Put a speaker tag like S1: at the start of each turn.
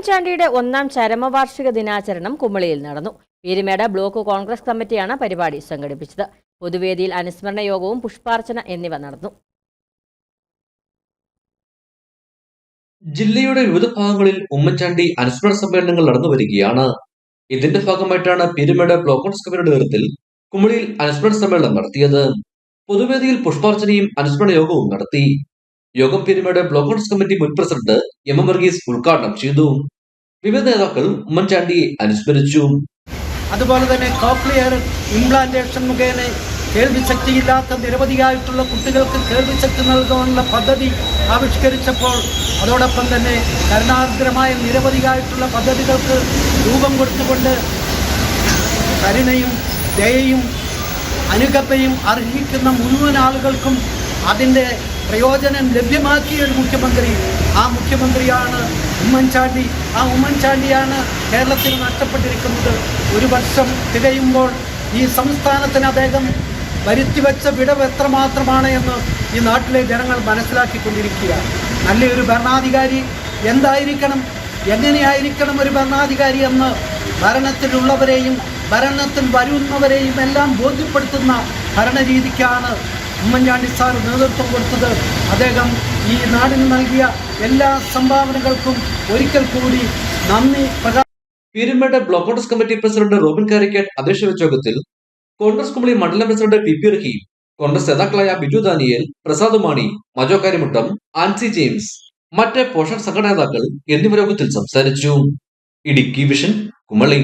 S1: ഉമ്മൻചാണ്ടിയുടെ ഒന്നാം ചരമവാർഷിക ദിനാചരണം കുമളിയിൽ നടന്നു. പീരുമേട് ബ്ലോക്ക് കോൺഗ്രസ് കമ്മിറ്റിയാണ് പരിപാടി സംഘടിപ്പിച്ചത്. പൊതുവേദിയിൽ അനുസ്മരണ യോഗവും പുഷ്പാർച്ചന എന്നിവ നടന്നു.
S2: ജില്ലയുടെ വിവിധ ഭാഗങ്ങളിൽ ഉമ്മൻചാണ്ടി അനുസ്മരണ സമ്മേളനങ്ങൾ നടന്നു വരികയാണ്. ഇതിന്റെ ഭാഗമായിട്ടാണ് പീരുമേട് ബ്ലോക്ക് കോൺഗ്രസ് കമ്മിറ്റിയുടെ നേതൃത്വത്തിൽ കുമളിയിൽ അനുസ്മരണ സമ്മേളനം നടത്തിയത്. പൊതുവേദിയിൽ പുഷ്പാർച്ചനയും അനുസ്മരണ യോഗവും നടത്തി. യോഗം പെരുമയുടെ ബ്ലോക്ക് ഔട്ട്സ് കമ്മിറ്റി മുൻ പ്രസിഡന്റ് എം എം വർഗീസ് ഉദ്ഘാടനം ചെയ്തു. വിവിധ നേതാക്കൾ ഉമ്മൻചാണ്ടിയെ അനുസ്മരിച്ചു.
S3: അതുപോലെ തന്നെ കോക്ലിയർ ഇംപ്ലാന്റേഷൻ മുഖേന കേൾവിശക്തി ഇല്ലാത്ത നിരവധിയായിട്ടുള്ള കുട്ടികൾക്ക് കേൾവിശക്തി നൽകാനുള്ള പദ്ധതി ആവിഷ്കരിച്ചപ്പോൾ അതോടൊപ്പം തന്നെ കരുണാർദ്രമായ നിരവധിയായിട്ടുള്ള പദ്ധതികൾക്ക് രൂപം കൊടുത്തുകൊണ്ട് കരുണയും ദയയും അനുകമ്പയും അർഹിക്കുന്ന മുഴുവൻ ആളുകൾക്കും അതിന്റെ പ്രയോജനം ലഭ്യമാക്കിയ ഒരു മുഖ്യമന്ത്രി. ആ മുഖ്യമന്ത്രിയാണ് ഉമ്മൻചാണ്ടി. ആ ഉമ്മൻചാണ്ടിയാണ് കേരളത്തിൽ നഷ്ടപ്പെട്ടിരിക്കുന്നത്. ഒരു വർഷം തികയുമ്പോൾ ഈ സംസ്ഥാനത്തിന് അദ്ദേഹം വരുത്തിവെച്ച വിടവ് എത്രമാത്രമാണ് എന്ന് ഈ നാട്ടിലെ ജനങ്ങൾ മനസ്സിലാക്കിക്കൊണ്ടിരിക്കുക. നല്ലൊരു ഭരണാധികാരി എന്തായിരിക്കണം? എങ്ങനെയായിരിക്കണം ഒരു ഭരണാധികാരി എന്ന് ഭരണത്തിലുള്ളവരെയും ഭരണത്തിൽ വരുന്നവരെയും എല്ലാം ബോധ്യപ്പെടുത്തുന്ന ഭരണരീതിക്കാണ് ഉമ്മൻചാണ്ടി സാർ നേതൃത്വം കൊടുത്തത് അദ്ദേഹം ഈ നാടിന് നൽകിയ എല്ലാ സംഭാവനകൾക്കും ഒരിക്കൽ കൂടി നന്ദി പ്രകാശ
S2: Peermade block Congress committee president Robin Karikkat അധ്യക്ഷ വെച്ച കോൺഗ്രസ് കുമളി മണ്ഡലം president P P Raheem Congress നേതാക്കളായ ബിജു ദാനിയേൽ പ്രസാദ് മാണി മജോ കാര്യമുട്ടം ആൻസി ജെയിംസ് മറ്റ് പോഷക സംഘടനാ യോഗത്തിൽ സംസാരിച്ചു. ഇടുക്കി വിഷൻ കുമളി.